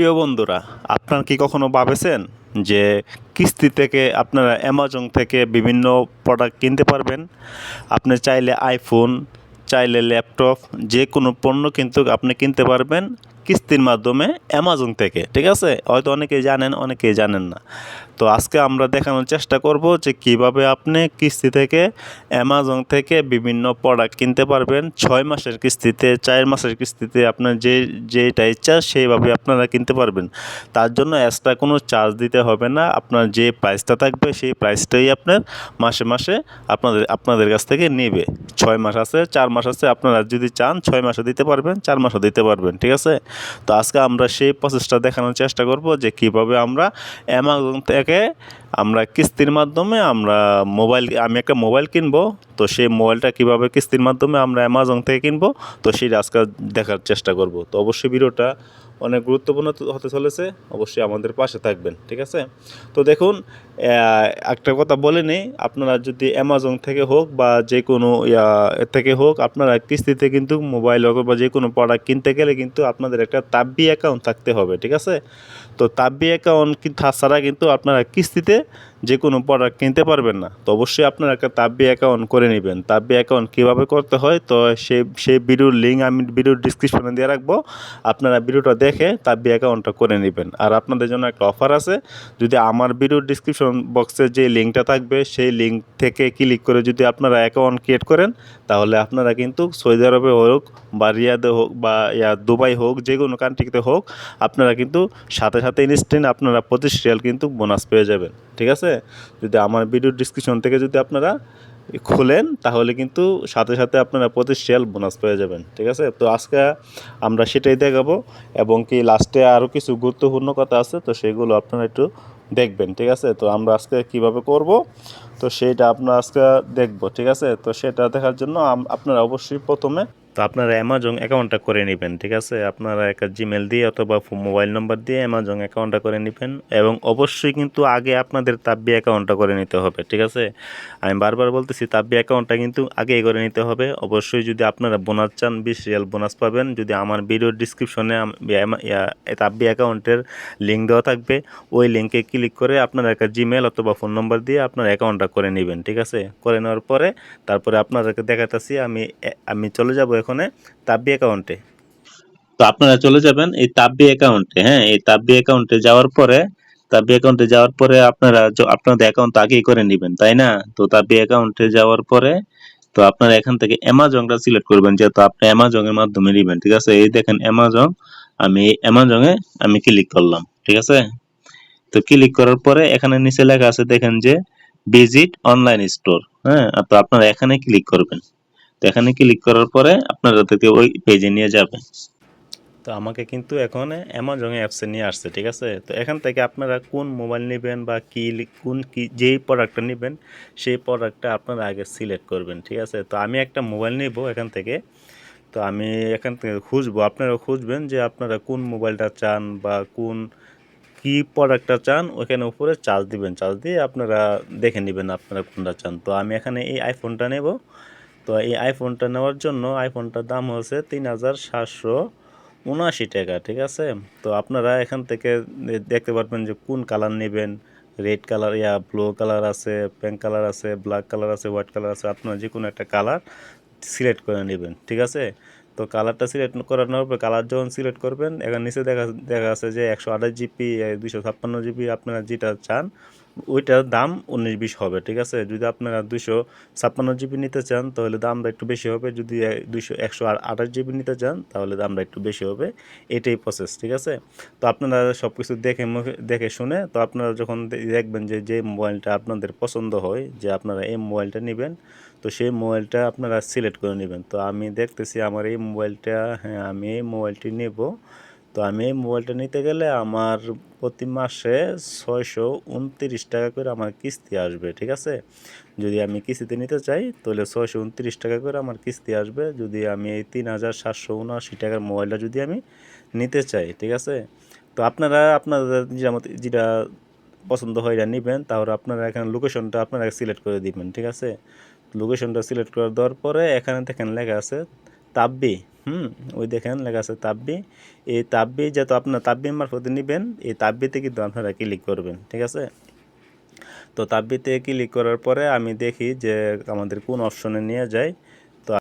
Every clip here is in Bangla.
প্রিয় বন্ধুরা, আপনার কি কখনো ভাবেছেন যে কিস্তি থেকে আপনারা অ্যামাজন থেকে বিভিন্ন প্রোডাক্ট কিনতে পারবেন? আপনি চাইলে আইফোন চাইলে ল্যাপটপ যে কোনো পণ্য কিন্তু আপনি কিনতে পারবেন। কিস্তির মাধ্যমে অ্যামাজন থেকে, ঠিক আছে? হয়তো অনেকেই জানেন অনেকেই জানেন না। তো আজকে আমরা দেখানোর চেষ্টা করব যে কীভাবে আপনি কিস্তি থেকে অ্যামাজন থেকে বিভিন্ন প্রোডাক্ট কিনতে পারবেন। ছয় মাসের কিস্তিতে, চার মাসের কিস্তিতে আপনার যে, যেটা ইচ্ছা সেইভাবে আপনারা কিনতে পারবেন। তার জন্য এক্সট্রা কোনো চার্জ দিতে হবে না। আপনার যে প্রাইসটা থাকবে সেই প্রাইসটাই আপনার মাসে মাসে আপনাদের আপনাদের কাছ থেকে নেবে। ছয় মাস আছে, চার মাস আছে। আপনারা যদি চান, ছয় মাসে দিতে পারবেন, চার মাসে দিতে পারবেন, ঠিক আছে? তো আজকে আমরা সেই প্রসেসটা দেখানোর চেষ্টা করব যে কীভাবে আমরা অ্যামাজন থেকে আমরা কিস্তির মাধ্যমে আমরা মোবাইল, আমি একটা মোবাইল কিনবো, তো সেই মোবাইলটা কীভাবে কিস্তির মাধ্যমে আমরা অ্যামাজন থেকে কিনবো, তো সেটা আজকে দেখার চেষ্টা করব। তো অবশ্যই ভিডিওটা অনেক গুরুত্বপূর্ণ হতে চলেছে, অবশ্যই আমাদের পাশে থাকবেন, ঠিক আছে? তো দেখুন একটা কথা বলে নেই, আপনারা যদি অ্যামাজন থেকে হোক বা যে কোনো থেকে হোক, আপনারা কিস্তিতে কিন্তু মোবাইল হোক বা যে কোনো প্রোডাক্ট কিনতে গেলে কিন্তু আপনাদের একটা তাব্বি অ্যাকাউন্ট থাকতে হবে, ঠিক আছে? তো তাব্বি অ্যাকাউন্ট ছাড়া কিন্তু আপনারা কিস্তিতে যে কোনো প্রোডাক্ট কিনতে পারবেন না, তো অবশ্যই আপনারা একটা তাব্বি অ্যাকাউন্ট করে নেবেন। তাব্বি অ্যাকাউন্ট কীভাবে করতে হয়, তো সেই সেই ভিডিওর লিঙ্ক আমি ভিডিওর ডিসক্রিপশনে দিয়ে রাখব। আপনারা ভিডিওটা দেখে তাব্বি অ্যাকাউন্টটা করে নেবেন। আর আপনাদের জন্য একটা অফার আছে, যদি আমার ভিডিওর ডিসক্রিপশন বক্সে যে লিঙ্কটা থাকবে, সেই লিঙ্ক থেকে ক্লিক করে যদি আপনারা অ্যাকাউন্ট ক্রিয়েট করেন, তাহলে আপনারা কিন্তু সৌদি আরবে হোক বা রিয়াদে হোক বা ইয়া দুবাই হোক, যে কোনো কান্ট্রিতে হোক, আপনারা কিন্তু সাথে সাথে ইনস্ট্যান্ট আপনারা পঁচিশ রিয়াল কিন্তু বোনাস পেয়ে যাবেন। ঠিক আছে? যদি আমার ভিডিওর ডিসক্রিপশন থেকে যদি আপনারা খোলেন, তাহলে কিন্তু সাথে সাথে আপনারা প্রতি রিয়াল বোনাস পেয়ে যাবেন, ঠিক আছে? তো আজকে আমরা সেটাই দেখাবো এবং কি লাস্টে আরও কিছু গুরুত্বপূর্ণ কথা আছে, তো সেগুলো আপনারা একটু দেখবেন, ঠিক আছে? তো আমরা আজকে কীভাবে করব? তো সেটা আপনারা আজকে দেখব, ঠিক আছে? তো সেটা দেখার জন্য আপনারা অবশ্যই প্রথমে তো আপনারা অ্যামাজন অ্যাকাউন্টটা করে নেবেন, ঠিক আছে? আপনারা একটা জিমেল দিয়ে অথবা মোবাইল নম্বর দিয়ে অ্যামাজন অ্যাকাউন্টটা করে নেবেন এবং অবশ্যই কিন্তু আগে আপনাদের তাব্বি অ্যাকাউন্টটা করে নিতে হবে, ঠিক আছে? আমি বারবার বলতেছি তাব্বি অ্যাকাউন্টটা কিন্তু আগেই করে নিতে হবে। অবশ্যই যদি আপনারা বোনাস চান, বিশ রিয়াল বোনাস পাবেন। যদি আমার ভিডিওর ডিসক্রিপশনে তাব্বি অ্যাকাউন্টের লিঙ্ক দেওয়া থাকবে, ওই লিঙ্কে ক্লিক করে আপনারা একটা জিমেল অথবা ফোন নম্বর দিয়ে আপনার অ্যাকাউন্টটা করে নেবেন, ঠিক আছে? করে নেওয়ার পরে তারপরে আপনাদেরকে দেখাতেছি আমি আমি চলে যাব এখানে তাব্বি অ্যাকাউন্টে তো আপনারা চলে যাবেন এই তাব্বি অ্যাকাউন্টে হ্যাঁ এই তাব্বি অ্যাকাউন্টে যাওয়ার পরে, তাব্বি অ্যাকাউন্টে যাওয়ার পরে আপনারা আপনাদের অ্যাকাউন্ট আগেই করে নেবেন, তাই না? তো তাব্বি অ্যাকাউন্টে যাওয়ার পরে, তো আপনারা এখান থেকে অ্যামাজনটা সিলেক্ট করবেন, যেহেতু আপনি অ্যামাজনের মাধ্যমে নেবেন, ঠিক আছে? এই দেখেন অ্যামাজন আমি অ্যামাজনে আমি ক্লিক করলাম, ঠিক আছে? তো ক্লিক করার পরে এখানে নিচে লেখা আছে, দেখেন যে ভিজিট অনলাইন স্টোর হ্যাঁ? তো আপনারা এখানে ক্লিক করবেন। তো এখানে ক্লিক করার পরে আপনারা থেকে ওই পেজে নিয়ে যাবে। তো আমাকে কিন্তু এখন অ্যামাজন অ্যাপসে নিয়ে আসছে, ঠিক আছে? তো এখান থেকে আপনারা কোন মোবাইল নেবেন বা কি কোন কি, যেই প্রোডাক্টটা নেবেন, সেই প্রোডাক্টটা আপনারা আগে সিলেক্ট করবেন, ঠিক আছে? তো আমি একটা মোবাইল নেব এখান থেকে। তো আমি এখান থেকে খুঁজবো, আপনারা খুঁজবেন যে আপনারা কোন মোবাইলটা চান বা কোন কি প্রোডাক্টটা চান ওখানে উপরে চার্জ দিবেন। চার্জ দিয়ে আপনারা দেখে নেবেন আপনারা কোনটা চান। তো আমি এখানে এই আইফোনটা নেব। তো এই আইফোনটা নেওয়ার জন্য আইফোনটার দাম হচ্ছে তিন হাজার সাতশো উনআশি টাকা, ঠিক আছে? তো আপনারা এখান থেকে দেখতে পারবেন যে কোন কালার নেবেন। রেড কালার, ইয়া ব্লু কালার আছে পিঙ্ক কালার আছে ব্ল্যাক কালার আছে হোয়াইট কালার আছে, আপনারা যে কোনো একটা কালার সিলেক্ট করে নেবেন, ঠিক আছে? তো কালারটা সিলেক্ট করানোর পর কালার যখন সিলেক্ট করবেন, এখানে নিচে দেখা দেখা আছে যে একশো আঠাশ জিবি দুশো ছাপ্পান্ন জিবি, আপনারা যেটা চান ওইটার দাম উনিশ বিশ হবে, ঠিক আছে? যদি আপনারা দুশো ছাপ্পান্ন জিবি নিতে চান, তাহলে দামটা একটু বেশি হবে। যদি দুশো একশো আর আঠাশ জিবি নিতে চান, তাহলে দামটা একটু বেশি হবে। এটাই প্রসেস ঠিক আছে? তো আপনারা সব কিছু দেখে মুখে, দেখে শুনে, তো আপনারা যখন দেখবেন যে যে মোবাইলটা আপনাদের পছন্দ হয়, যে আপনারা এই মোবাইলটা নেবেন, তো সেই মোবাইলটা আপনারা সিলেক্ট করে নেবেন। তো আমি দেখতেছি আমার এই মোবাইলটা হ্যাঁ আমি এই মোবাইলটি নেব। তো আমি এই মোবাইলটা নিতে গেলে আমার প্রতি মাসে ছয়শো উনত্রিশ টাকা করে আমার কিস্তি আসবে, ঠিক আছে? যদি আমি কিস্তিতে নিতে চাই, তাহলে ছয়শো উনত্রিশ টাকা করে আমার কিস্তি আসবে। যদি আমি এই তিন হাজার সাতশো উনআশি টাকার মোবাইলটা যদি আমি নিতে চাই, ঠিক আছে? তো আপনারা, আপনাদের যেটা মতো যেটা পছন্দ হয় এটা নেবেন, তাহলে আপনারা এখানে লোকেশনটা আপনারা সিলেক্ট করে দিবেন, ঠিক আছে? লোকেশনটা সিলেক্ট করে দেওয়ার পরে এখানে দেখেন লেখা আছে তাব্বি, হুম, ওই দেখেন লেখা আছে তাব্বি। এই তাব্বি যেহেতু আপনার তাব্বির মারফতে নেবেন, এই তাব্বিতে কিন্তু আপনারা ক্লিক করবেন, ঠিক আছে? তো তাব্বিতে ক্লিক করার পরে আমি দেখি যে আমাদের কোন অপশনে নিয়ে যায় তো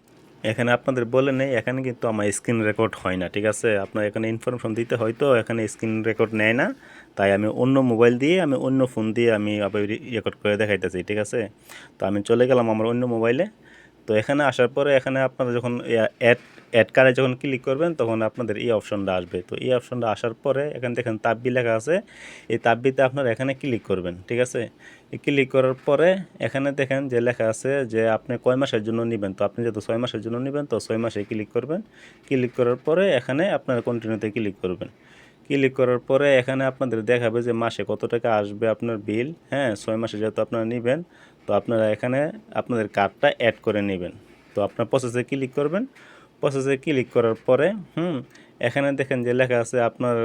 এখানে আপনাদের বলে নেই, এখানে কিন্তু আমার স্ক্রিন রেকর্ড হয় না, ঠিক আছে? আপনার এখানে ইনফরমেশন দিতে হয়তো এখানে স্ক্রিন রেকর্ড নেয় না। তাই আমি অন্য মোবাইল দিয়ে, আমি অন্য ফোন দিয়ে আমি রেকর্ড করে দেখাইতেছি, ঠিক আছে? তো আমি চলে গেলাম আমার অন্য মোবাইলে তো এখানে আসার পরে এখানে আপনারা যখন অ্যাড অ্যাড কারে যখন ক্লিক করবেন, তখন আপনাদের এই অপশনটা আসবে। তো এই অপশনটা আসার পরে এখানে দেখেন তাব্বি লেখা আছে। এই তাব্বিতে আপনারা এখানে ক্লিক করবেন, ঠিক আছে? ক্লিক করার পরে এখানে দেখেন যে লেখা আছে যে আপনি কয় মাসের জন্য নেবেন। তো আপনি যেহেতু ছয় মাসের জন্য নেবেন, তো ছয় মাসে ক্লিক করবেন। ক্লিক করার পরে এখানে আপনারা কন্টিনিউতে ক্লিক করবেন। ক্লিক করার পরে এখানে আপনাদের দেখাবে যে মাসে কত টাকা আসবে আপনার বিল হ্যাঁ ছয় মাসে যেহেতু আপনারা নেবেন, তো আপনারা এখানে আপনাদের কার্ডটা অ্যাড করে নেবেন। তো আপনার প্রসেসে ক্লিক করবেন। প্রসেসে ক্লিক করার পরে, হুম, এখানে দেখেন যে লেখা আছে আপনার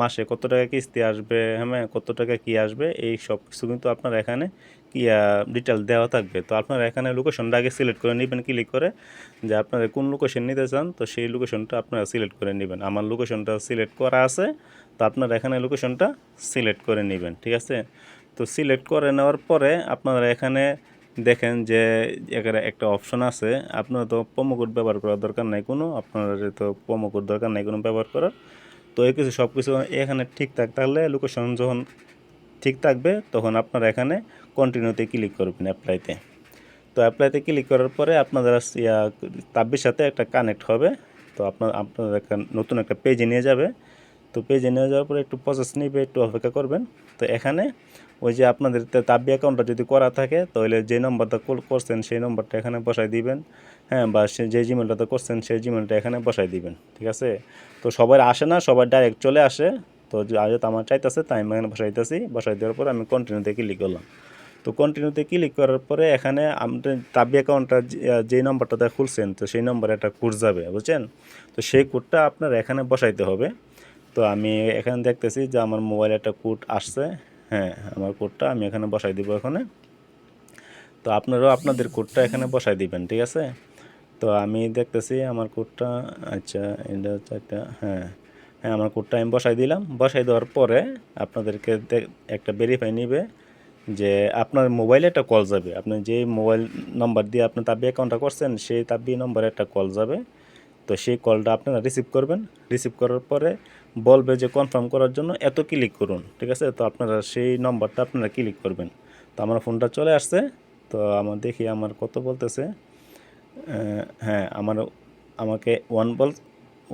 মাসে কত টাকা কিস্তি আসবে হ্যাঁ কত টাকা কি আসবে, এই সব কিছু কিন্তু আপনার এখানে কি ডিটেল দেওয়া থাকবে। তো আপনারা এখানে লোকেশনটা আগে সিলেক্ট করে নেবেন ক্লিক করে যে আপনারা কোন লোকেশন নিতে চান, তো সেই লোকেশনটা আপনারা সিলেক্ট করে নেবেন। আমার লোকেশনটা সিলেক্ট করা আছে, তো আপনারা এখানে লোকেশনটা সিলেক্ট করে নেবেন, ঠিক আছে? তো সিলেক্ট করে নেওয়ার পরে আপনারা এখানে দেখেন যে এখানে একটা অপশন আছে, আপনার তো কোড ব্যবহার করার দরকার নাই কোনো আপনার তো কোড দরকার নাই কোনো ব্যবহার করার। তো এই কিছু সব কিছু এখানে ঠিকঠাক থাকলে লোকেশন যখন ঠিক থাকবে, তখন আপনারা এখানে কন্টিনিউতে ক্লিক করবেন অ্যাপ্লাইতে তো অ্যাপ্লাইতে ক্লিক করার পরে আপনাদের তাব্বির সাথে একটা কানেক্ট হবে। তো আপনার আপনার একটা নতুন একটা পেজে নিয়ে যাবে। তো পেজে নিয়ে যাওয়ার পরে একটু প্রসেস নিবে, একটু অপেক্ষা করবেন। তো এখানে ওই যে আপনাদের তাব্বি অ্যাকাউন্টটা যদি করা থাকে, তাহলে যে নম্বরটা কল করছেন সেই নম্বরটা এখানে বসাই দিবেন। হ্যাঁ বা সে, যে জিমেলটাতে করছেন সেই জিমেলটা এখানে বসাই দিবেন, ঠিক আছে? তো সবার আসে না সবার ডাইরেক্ট চলে আসে। তো আজ আমার চাইতেছে, তাই আমি এখানে বসাই দিতেছি বসাই দেওয়ার পর আমি কন্টিনিউতে ক্লিক করলাম। তো কন্টিনিউতে ক্লিক করার পরে এখানে আমাদের তাবি অ্যাকাউন্টটা যে নম্বরটাতে খুলছেন, তো সেই নম্বরে একটা কোড যাবে, বুঝছেন? তো সেই কোডটা আপনার এখানে বসাইতে হবে। তো আমি এখানে দেখতেছি যে আমার মোবাইলে একটা কোড আসছে। হ্যাঁ আমার কোডটা আমি এখানে বসাই দিব এখানে। তো আপনারাও আপনাদের কোডটা এখানে বসাই দিবেন, ঠিক আছে? তো আমি দেখতেছি আমার কোডটা আচ্ছা এটা হচ্ছে একটা হ্যাঁ হ্যাঁ আমার কোডটা আমি বসাই দিলাম। বসাই দেওয়ার পরে আপনাদেরকে একটা ভেরিফাই নিবে। যে আপনার মোবাইলে একটা কল যাবে। আপনি যে মোবাইল নাম্বার দিয়ে আপনি তাব্বি অ্যাকাউন্টটা করছেন, সেই তাব্বি নম্বরে একটা কল যাবে। তো সেই কলটা আপনারা রিসিভ করবেন। রিসিভ করার পরে বলবে যে কনফার্ম করার জন্য এত ক্লিক করুন, ঠিক আছে? তো আপনারা সেই নম্বরটা আপনারা ক্লিক করবেন। তো আমার ফোনটা চলে আসছে। তো আমার দেখি আমার কত বলতেছে। হ্যাঁ আমার, আমাকে ওয়ান বল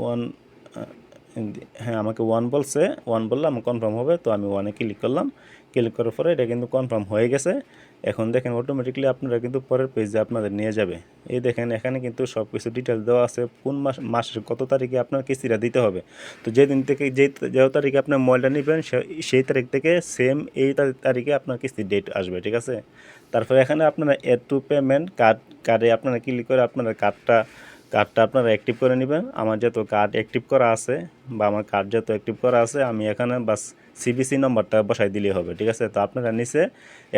ওয়ান হ্যাঁ আমাকে ওয়ান বলছে। ওয়ান বললে আমার কনফার্ম হবে। তো আমি ওয়ানে ক্লিক করলাম। ক্লিক করার পরে এটা কিন্তু কনফার্ম হয়ে গেছে। এখন দেখেন অটোমেটিকলি আপনারা কিন্তু পরের পেজে আপনাদের নিয়ে যাবে। এই দেখেন এখানে কিন্তু সব কিছু ডিটেলস দেওয়া আছে, কোন মাস, মাসের কত তারিখে আপনার কিস্তিটা দিতে হবে। তো যেদিন থেকে যে যে তারিখে আপনার মোবাইলটা নেবেন সেই তারিখ থেকে সেম এই তারি- তারিখে আপনার কিস্তির ডেট আসবে, ঠিক আছে? তারপরে এখানে আপনারা এড টু পেমেন্ট কার্ড কার্ডে আপনারা ক্লিক করে আপনারা কার্ডটা কার্ডটা আপনারা অ্যাক্টিভ করে নেবেন। আমার যেহেতু কার্ড অ্যাক্টিভ করা আছে বা আমার কার্ড যেহেতু অ্যাক্টিভ করা আছে, আমি এখানে বাস সিবিসি নম্বরটা বসাই দিলেই হবে, ঠিক আছে? তো আপনারা নিচে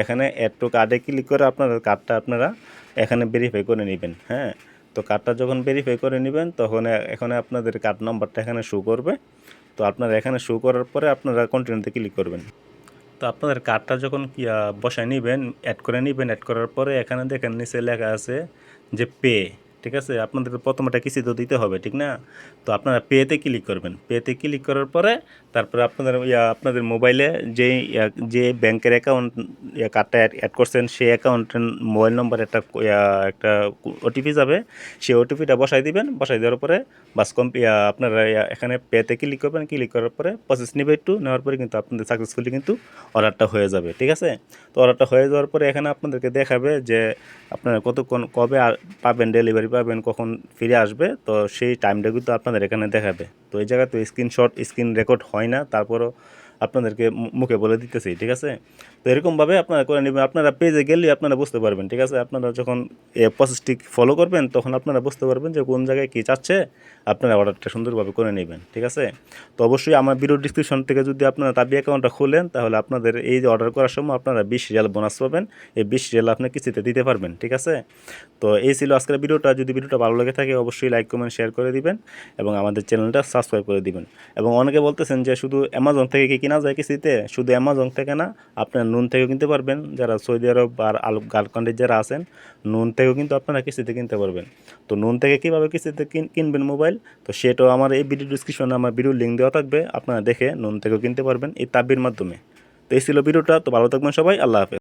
এখানে অ্যাড টু কার্ডে ক্লিক করে আপনারা কার্ডটা আপনারা এখানে ভেরিফাই করে নেবেন হ্যাঁ? তো কার্ডটা যখন ভেরিফাই করে নেবেন, তখন এখানে আপনাদের কার্ড নম্বরটা এখানে শো করবে। তো আপনারা এখানে শো করার পরে আপনারা কন্টিনিউতে ক্লিক করবেন। তো আপনাদের কার্ডটা যখন বসায় নেবেন অ্যাড করে নেবেন অ্যাড করার পরে এখানে দেখেন নিচে লেখা আছে যে পে ঠিক আছে? আপনাদের প্রথম একটা কিস্তি তো দিতে হবে, ঠিক না? তো আপনারা পেতে ক্লিক করবেন। পেতে ক্লিক করার পরে তারপরে আপনাদের আপনাদের মোবাইলে যে যে ব্যাংকের অ্যাকাউন্ট কার্ডটা অ্যাড করছেন, সেই অ্যাকাউন্টের মোবাইল নম্বর একটা একটা ওটিপি যাবে। সেই ওটিপিটা বসাই দিবেন। বসাই দেওয়ার পরে বাস কম আপনারা এখানে পেতে ক্লিক করবেন। ক্লিক করার পরে প্রসেস নেবে একটু। নেওয়ার পরে কিন্তু আপনাদের সাকসেসফুলি কিন্তু অর্ডারটা হয়ে যাবে, ঠিক আছে? তো অর্ডারটা হয়ে যাওয়ার পরে এখানে আপনাদেরকে দেখাবে যে আপনারা কতক্ষণ কবে পাবেন ডেলিভারি পাবেন কখন ফিরে আসবে, তো সেই টাইমটা কিন্তু আপনাদের এখানে দেখাবে। তো এই জায়গায় তো স্ক্রিনশট স্ক্রিন রেকর্ড হয় না, তারপরও আপনাদেরকে মুখে বলে দিতেছি, ঠিক আছে? তো এরকমভাবে আপনারা করে নেবেন। আপনারা পেজে গেলেই আপনারা বুঝতে পারবেন, ঠিক আছে? আপনারা যখন এ প্রসেসটি ফলো করবেন, তখন আপনারা বুঝতে পারবেন যে কোন জায়গায় কী চাচ্ছে, আপনারা অর্ডারটা সুন্দরভাবে করে নেবেন, ঠিক আছে? তো অবশ্যই আমার ভিডিও ডিসক্রিপশন থেকে যদি আপনারা তাবি অ্যাকাউন্টটা খোলেন, তাহলে আপনাদের এই যে অর্ডার করার সময় আপনারা বিশ রিয়াল বোনাস পাবেন। এই বিশ রিয়াল আপনি কিস্তিতে দিতে পারবেন, ঠিক আছে? তো এই ছিল আজকের ভিডিওটা। যদি ভিডিওটা ভালো লেগে থাকে, অবশ্যই লাইক কমেন্ট শেয়ার করে দিবেন এবং আমাদের চ্যানেলটা সাবস্ক্রাইব করে দিবেন। এবং অনেকে বলতেছেন যে শুধু অ্যামাজন থেকে কি কেনা যায় কিস্তিতে? শুধু অ্যামাজন থেকে না, আপনার নুন থেকেও কিনতে পারবেন। যারা সৌদি আরব আর আলু গালকান্ডের যারা আছেন, নুন থেকেও কিন্তু আপনারা কিস্তিতে কিনতে পারবেন। তো নুন থেকে কীভাবে কিস্তিতে কিনবেন মোবাইল? তো সেটাও আমার এই ভিডিও ডিসক্রিপশনে আমার ভিডিও লিঙ্ক দেওয়া থাকবে। আপনারা দেখে নুন থেকেও কিনতে পারবেন এই তাবির মাধ্যমে। তো এই ছিল ভিডিওটা। তো ভালো থাকবেন সবাই। আল্লাহ হাফেজ।